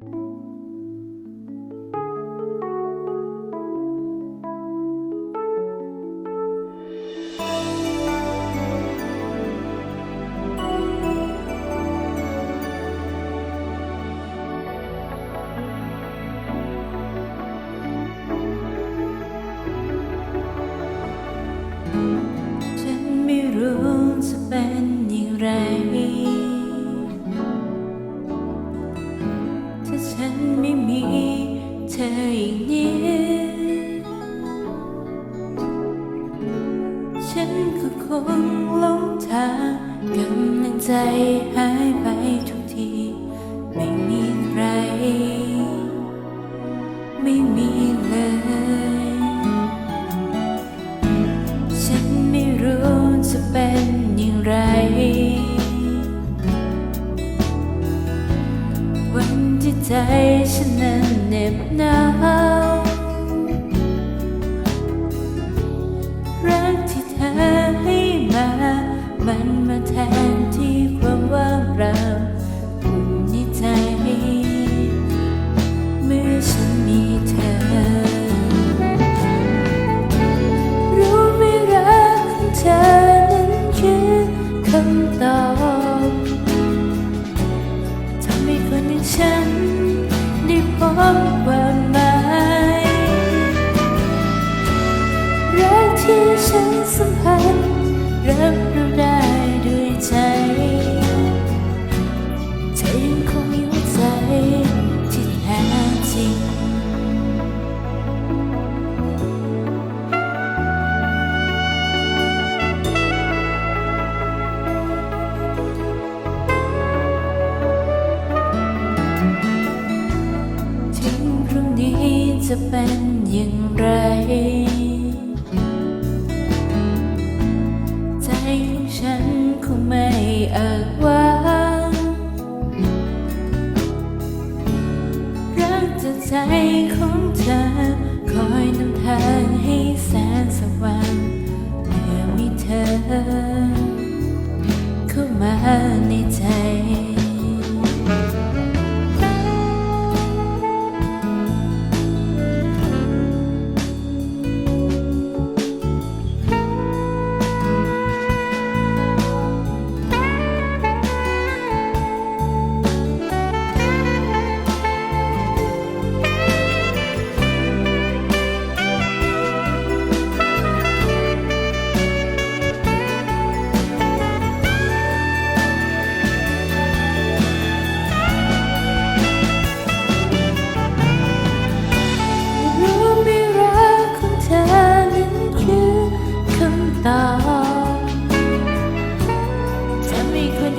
ฉั ก็คงหลงทางกำลังใจหายไปทุกที ไม่มีใคร ไม่มีเลย ฉันไม่รู้จะเป็นอย่างไร วันที่ใจฉันนั้นเหน็บหนาว บความหมรักที่ฉันสัมผัสรับ จะเป็นอย่างไร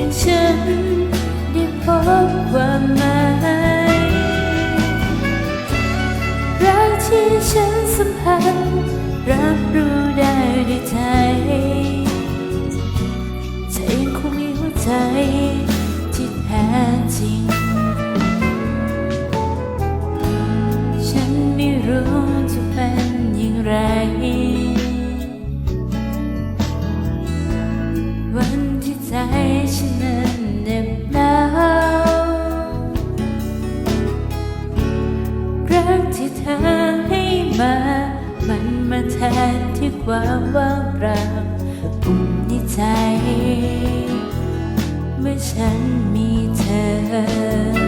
อย่างฉันได้พบความหมายรักที่ฉันสัมผัสรับรู้ได้ด้วยใจใจ เธอให้มา มันมาแทนที่ความว่างเปล่าปุ่มในใจ เมื่อฉันมีเธอ